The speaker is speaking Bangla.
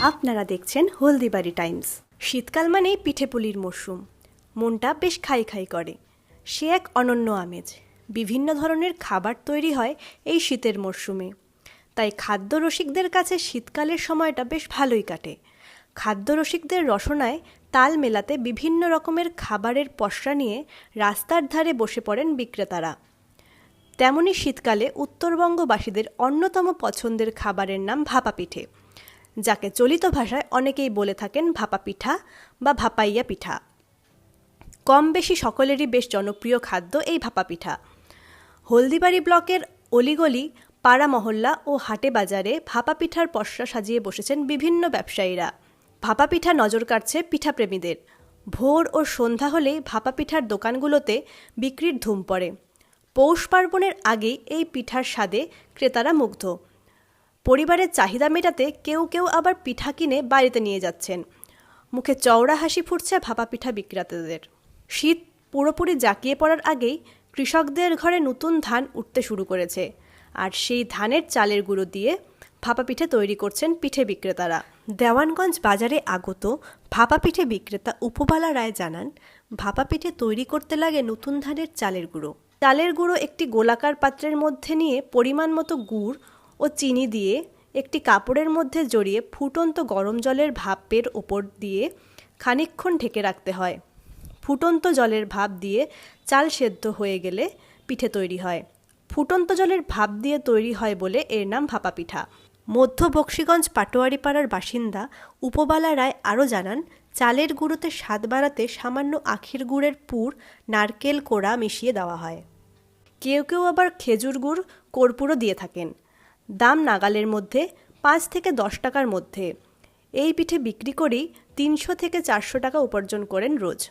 আপনারা দেখছেন হলদিবাড়ি টাইমস। শীতকাল মানেই পিঠেপুলির মরশুম। মনটা বেশ খাই খাই করে। সে এক অনন্য আমেজ। বিভিন্ন ধরনের খাবার তৈরি হয় এই শীতের মরশুমে। তাই খাদ্য রসিকদের কাছে শীতকালের সময়টা বেশ ভালোই কাটে। খাদ্য রসিকদের রসনায় তাল মেলাতে বিভিন্ন রকমের খাবারের পসরা নিয়ে রাস্তার ধারে বসে পড়েন বিক্রেতারা। তেমনি শীতকালে উত্তরবঙ্গবাসীদের অন্যতম পছন্দের খাবারের নাম ভাপা পিঠে যাকে চলিত ভাষায় অনেকেই বলে থাকেন ভাপা পিঠা বা ভাপাইয়া পিঠা। কম বেশি সকলেরই বেশ জনপ্রিয় খাদ্য এই ভাপা পিঠা হলদিবাড়ি ব্লকের অলিগলি, পাড়া মহল্লা ও হাটে বাজারে ভাপা পিঠার পসরা সাজিয়ে বসেছেন বিভিন্ন ব্যবসায়ীরা। ভাপা পিঠা নজর কাটছে পিঠাপ্রেমীদের। ভোর ও সন্ধ্যা হলেই ভাপা পিঠার দোকানগুলোতে বিক্রির ধুম পড়ে। পৌষ পার্বণের আগেই এই পিঠার স্বাদে ক্রেতারা মুগ্ধ। পরিবারের চাহিদা মেটাতে কেউ কেউ আবার পিঠা কিনে বাড়িতে নিয়ে যাচ্ছেন। মুখে চওড়া হাসি ফুটছে ভাপা পিঠা বিক্রেতাদের। শীত পুরোপুরি জাঁকিয়ে পড়ার আগেই কৃষকদের ঘরে নতুন ধান উঠতে শুরু করেছে। আর সেই ধানের চালের গুঁড়ো দিয়ে ভাপা পিঠে তৈরি করছেন পিঠে বিক্রেতারা। দেওয়ানগঞ্জ বাজারে আগত ভাপা পিঠে বিক্রেতা উপবালা রায় জানান, ভাপা পিঠে তৈরি করতে লাগে নতুন ধানের চালের গুঁড়ো। চালের গুঁড়ো একটি গোলাকার পাত্রের মধ্যে নিয়ে পরিমাণ মতো গুড় ও চিনি দিয়ে একটি কাপড়ের মধ্যে জড়িয়ে ফুটন্ত গরম জলের ভাপের ওপর দিয়ে খানিকক্ষণ ঢেকে রাখতে হয়। ফুটন্ত জলের ভাপ দিয়ে চাল সেদ্ধ হয়ে গেলে পিঠে তৈরি হয়। ফুটন্ত জলের ভাপ দিয়ে তৈরি হয় বলে এর নাম ভাপা পিঠা। মধ্য বক্সিগঞ্জ পাটোয়ারি পাড়ার বাসিন্দা উপবালা রায় আরও জানান, চালের গুঁড়োতে স্বাদ বাড়াতে সামান্য আখির গুড়ের পুর, নারকেল, কোড়া মিশিয়ে দেওয়া হয়। কেউ কেউ আবার খেজুর গুড়, কর্পূরও দিয়ে থাকেন। দাম নাগালের মধ্যে, পাঁচ থেকে দশ টাকার মধ্যে। এই পিঠে বিক্রি করেই তিনশো থেকে চারশো টাকা উপার্জন করেন রোজ।